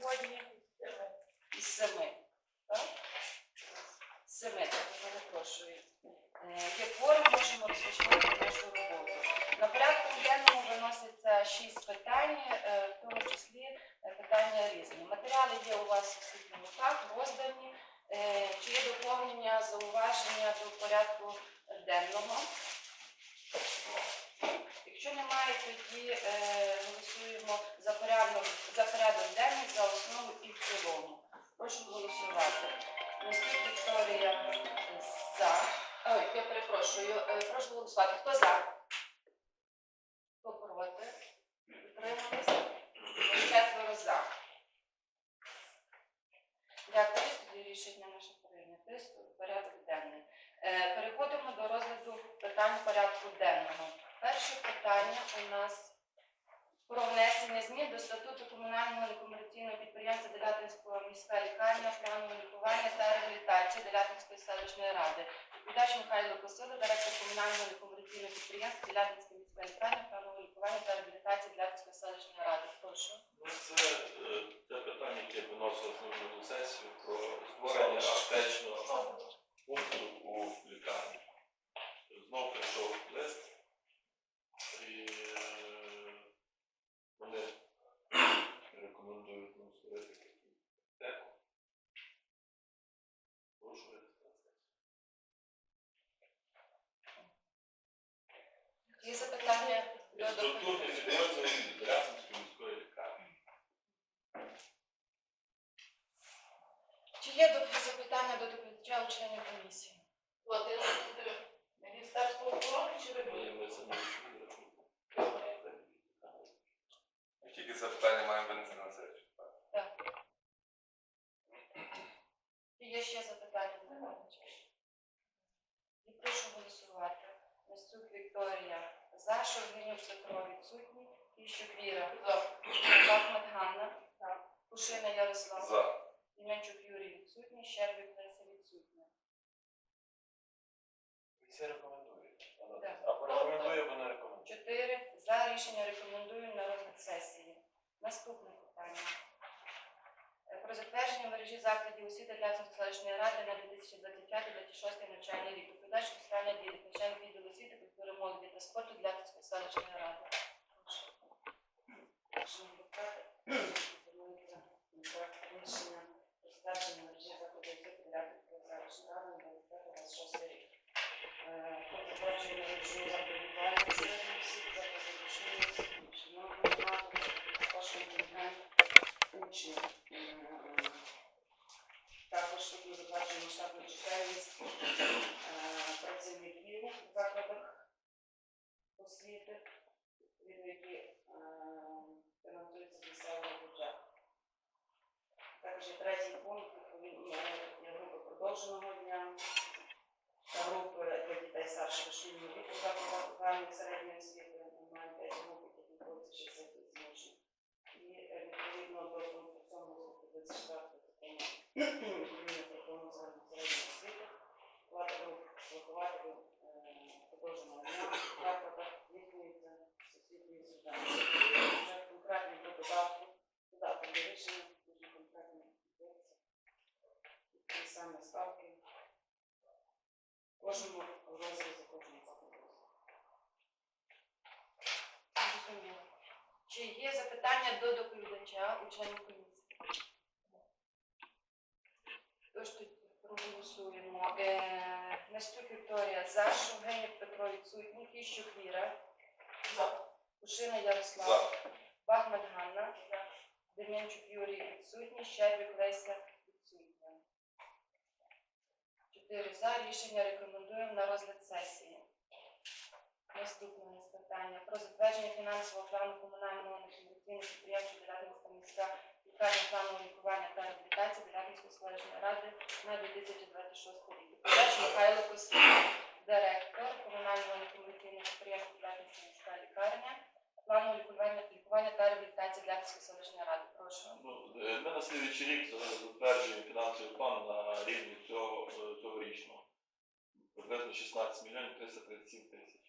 сьогодні? Із семи. Так? Семи, так, перепрошую. Е, Є форум, можемо розпочинати нашу роботу. На порядку денному виноситься шість питань, е, в тому числі е, питання різні. Матеріали є у вас у всіх руках, роздані. Е, Чи є доповнення, зауваження до порядку денного? Якщо немає, тоді е, голосуємо за порядок, за денний, за основу і в цілому. Прошу голосувати. Наступна Вікторія за. Ой, я перепрошую. Е, прошу голосувати. Хто за? Хто проти? Утримались? Четверо за. Дякую. Тоді рішення наше прийняте. Порядок денний. Е, Переходимо до розгляду питань порядку денного. Перше питання у нас про внесення змін до статуту комунального некомерційного підприємства Делятинського міська лікарня, планового лікування та реабілітації Делятинської селищної ради. Відповідач Михайло Косило, директор комунального некомерційного підприємства Делятинська міська лікарня, планового лікування та реабілітації Делятинської селищної ради. Прошу. Ну, це, е, це питання, яке виносилось на минулу сесію про створення аптечного пункту у лікарні. Знов прийшов лист, і е, вони рекомендують нам створити таку аптеку. Прошу реєстрацію. Є запитання до Структурний доповідача? підрозділ Рясинської міської лікарні. Чи є запитання до доповідача у членів комісії? Міністерство оборони чи тільки запитання маємо винести на сесію. Чи є ще запитання? До доповідача? І прошу голосувати. Настюк Вікторія. За, Шовгинюк Петро відсутній, Іщук Віра, Бахмат Ганна, Кушина Ярослав, За. Ім'янчук Юрій відсутній, Щербик Леся відсутня. Комісія рекомендує. Так. Або рекомендує, або не рекомендує. Чотири за рішення рекомендую на розгляд сесії. Наступне питання. Е, Про затвердження мережі закладів освіти для селищної ради на 2025-2026 навчальний рік. Відповідач соціальна діяльність, начальник відділу освіти, культури, молоді та спорту для селищної ради. Прошу. Шановні депутати, пропонується проект рішення про затвердження мережі закладів освіти для селищної ради на 2025-2026 рік. Е, Про затвердження мережі закладів відбувається середньої освіти, закладів Дня та групи для дітей старшого шкільного віку закладах загальної середньої освіти. Ми маємо п'ять груп, які знаходяться 68 учнів. І е, відповідно до 7 24 закону кожному розрізі кожного Чи є запитання до доповідача у членів комісії? Тож тоді проголосуємо. Е, Настюк Вікторія за, Шовгенів Петро відсутній, Кіщук Віра, За. Кушина Ярослав, За. Бахмет Ганна, Дем'янчук Юрій відсутній, Щербик Леся відсутня. Чотири за. Рішення рекомендуємо на розгляд сесії. Наступне питання про затвердження фінансового плану комунального некомерційного підприємства Делятинська міська лікарня планового лікування та реабілітації Делятинської селищної ради на 2026 рік. Відповідач Михайло Костюк, директор комунального некомерційного підприємства Делятинська міська лікарня планового лікування, лікування та реабілітації Делятинської селищної ради. Прошу. Ну, е, ми на слідуючий рік затверджуємо фінансовий план на рівні цього е, цьогорічного. Приблизно 16 мільйонів 337 тисяч.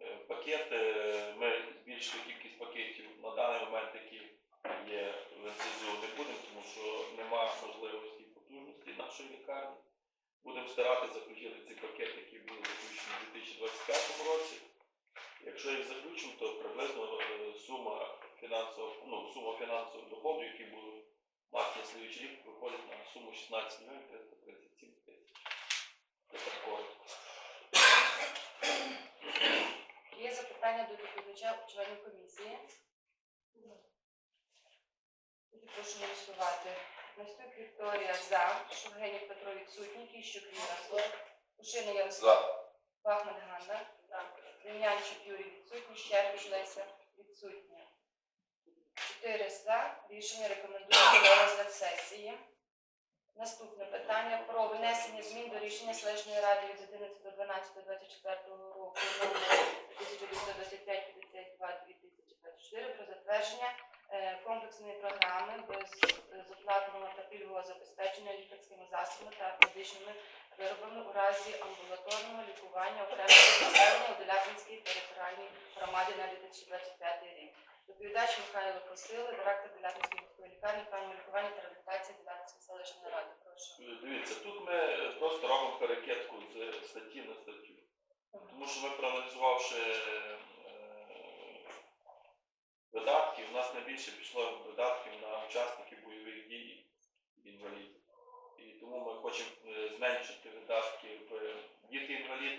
Е, Пакети, ми збільшили кількість пакетів на даний момент, які є в НСЗУ, не будемо, тому що нема можливості потужності нашої лікарні. Будемо старатися заключити ці пакети, які були заключені у 2025 році. Якщо їх заключимо, то приблизно е, сума фінансового, ну, сума фінансового доходу, який буде мати на слідуючий рік, виходить на суму 16 мільйонів 337 тисяч. Є запитання до доповідача членів комісії? Прошу голосувати. Настюк Вікторія за, Шургенів Петро відсутній, Кіщук Віра, Кушина Ярослав. Бахман Ганна, Дем'янчик Юрій відсутній, Щербіш Леся відсутня. Чотири за. Рішення рекомендуємо на розгляд сесії. Наступне питання про внесення змін до рішення селищної ради від 11 до 12 24 року номер 1925-52-2024 про затвердження е, комплексної програми безоплатного та пільгового забезпечення лікарськими засобами та медичними виробами у разі амбулаторного лікування окремого населення у Делятинській територіальній громаді на 2025 рік. Доповідач Михайло Косили, директор Делятинської лікарні, плану лікування та реабілітації Делятинської селищної ради. Прошу. Дивіться, тут ми е, просто робимо перекидку з статті на статтю. Тому що ми проаналізувавши е, видатки, у нас найбільше пішло видатків на учасників бойових дій інвалідів. І тому ми хочемо е, зменшити видатки в діти інвалід,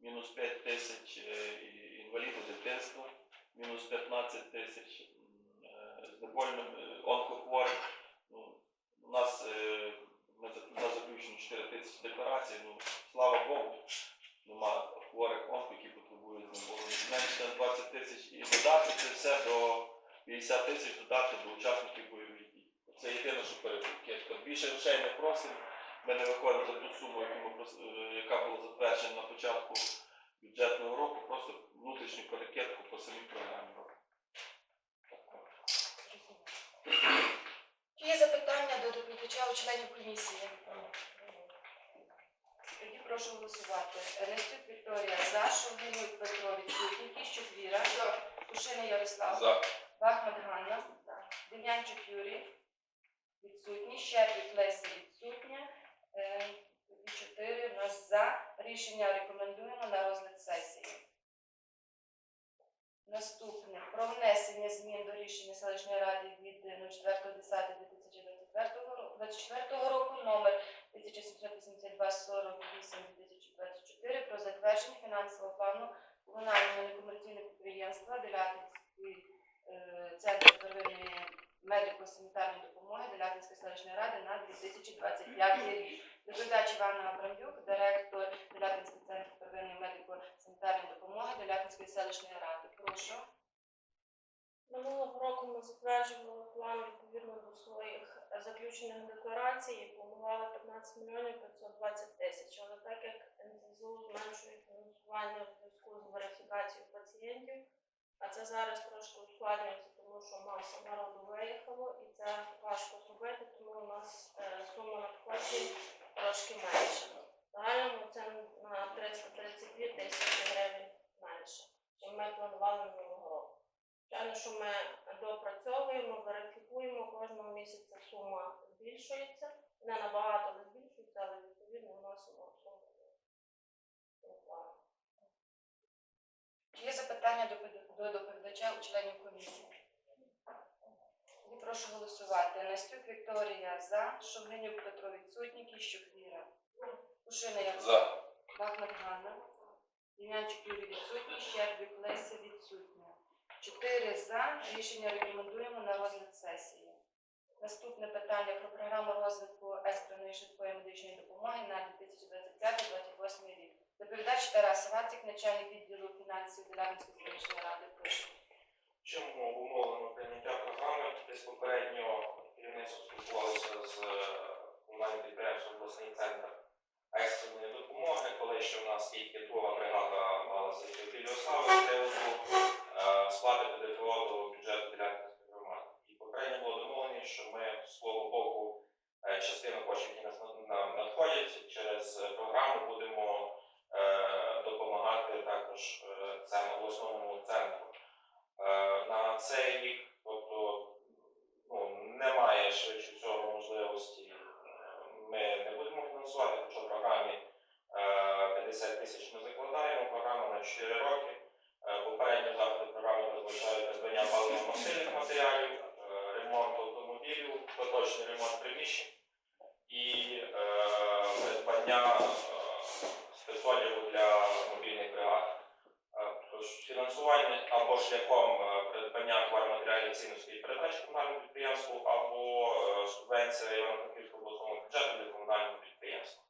мінус 5 тисяч е, і інваліди дитинства, мінус 15 тисяч знебольним е, онкохворих. Ну, у нас е, ми за- у нас заключено 4 тисячі декларацій, ну слава Богу, нема хворих онко, які потребують. Зменшити на 20 тисяч і додати це все до 50 тисяч додати до учасників бойових дій. Це єдине, що перекидка. Більше грошей не просимо. Ми не виходимо за ту суму, е, яка була затверджена на початку бюджетного року, просто внутрішню перекидку по самій програмі робимо. Чи є запитання у членів комісії? Тоді прошу голосувати. Ернестюк Вікторія за, Шовгинюк Петро відсутній, Кіщук Віра, Кушина Ярослав, За. Бахмат Ганна, Дем'янчик Юрій, відсутній, Щербік Леся відсутня. Е, чотири в нас за. Рішення рекомендуємо на розгляд сесії. Наступне про внесення змін до рішення селищної ради від 04.10.2024 року номер 1782-48-2024 про затвердження фінансового плану комунального некомерційного підприємства Делятинський е, центр первинної медико-санітарної допомоги Делятинської селищної ради на 2025 рік. Доповідач Івана Абрамдюк, директор Делятинського центру первинної медико-санітарної допомоги Делятинської селищної ради. Прошу. Минулого року ми затверджували план відповідно до своїх заключених декларацій планували 15 мільйонів 520 тисяч. Але так як НЗЗУ зменшує фінансування в зв'язку з верифікацією пацієнтів, а це зараз трошки ускладнюється, тому що маса народу виїхало і це важко зробити, тому у нас е, сума надходжень трошки менша. В загальному це на 332 тисячі гривень менше, чим ми планували Звичайно, що ми доопрацьовуємо, верифікуємо, кожного місяця сума збільшується. Не набагато але збільшується, але відповідно вносимо суму. Чи є запитання до до доповідача у членів комісії? Тоді прошу голосувати. Настюк Вікторія за, Шовгинюк Петро відсутній, Кіщук Віра, Кушина Ярослав, Бахмат Ганна, Дем'янчик Юрій відсутній. Чотири за. Рішення рекомендуємо на розгляд сесії. Наступне питання про програму розвитку екстреної швидкої медичної допомоги на 2025-2028 рік. Доповідач Тарас Ватик, начальник відділу фінансів Делянської селищної ради. Прошу. Чим обумовлено прийняття програми? Десь попередньо керівництво спілкувалося з комунальним підприємством обласний центр екстреної допомоги, коли ще в нас тільки друга бригада мала зайти в з Цей рік, тобто ну, немає швидше цього можливості. Е, ми не будемо фінансувати, хоча в програмі е, 50 тисяч ми закладаємо, програма на 4 роки. Е, попередні заходи програми передбачають придбання паливно-мастильних матеріалів, ремонт автомобілів, поточний ремонт приміщень і придбання. Або шляхом е, придбання товарно-матеріальних цінностей і передачі комунальному підприємству, або е, субвенція Івано-Франківського обласного бюджету для комунального підприємства.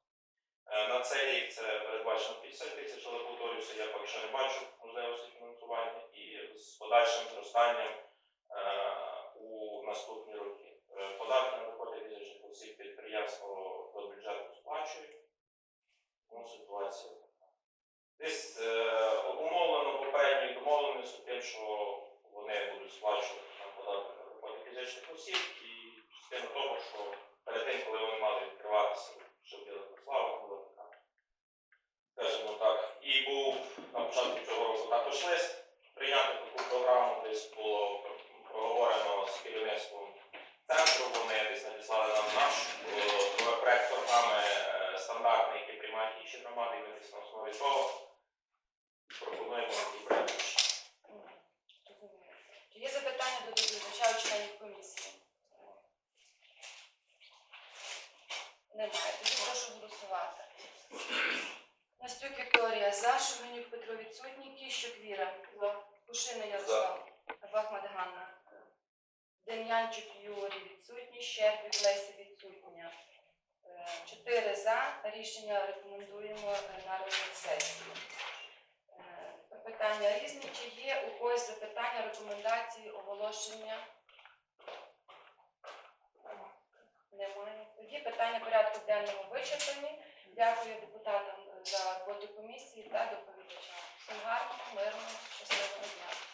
Е, На цей рік це передбачено 50 тисяч, але повторюся, я поки що не бачу можливості фінансування і з подальшим зростанням е, у наступні роки. Е, Податки на доходи фізичних осіб підприємство до бюджету сплачує. Тому ситуація така. Десь е, обумовлено попередньою домовленістю тим, що вони будуть сплачувати на податки на доходи фізичних осіб і частина того, що перед тим, коли вони мали відкриватися, що в Білих Слава була така. Скажімо так. І був на початку цього року також лист прийняти таку програму, десь було проговорено з керівництвом центру, вони десь надіслали нам наш е, проект програми е, стандартний, який приймають інші громади, і ми десь на основі того пропонуємо такий проект. Чи є запитання до доповідача членів комісії? Немає. Тоді прошу голосувати. Настюк Вікторія за, Шуменюк Петро відсутній, Кіщук Віра, Кушина Ярослав, Бахмат Ганна, Дем'янчук Юрій відсутній, Щербик Леся відсутня. Е, Чотири за. Рішення рекомендуємо на розгляд сесії. Питання різні. Чи є у когось запитання, рекомендації, оголошення? Немає. Тоді питання порядку денного вичерпані. Дякую депутатам за роботу комісії та доповідача. Всім гарного, мирного, щасливого дня.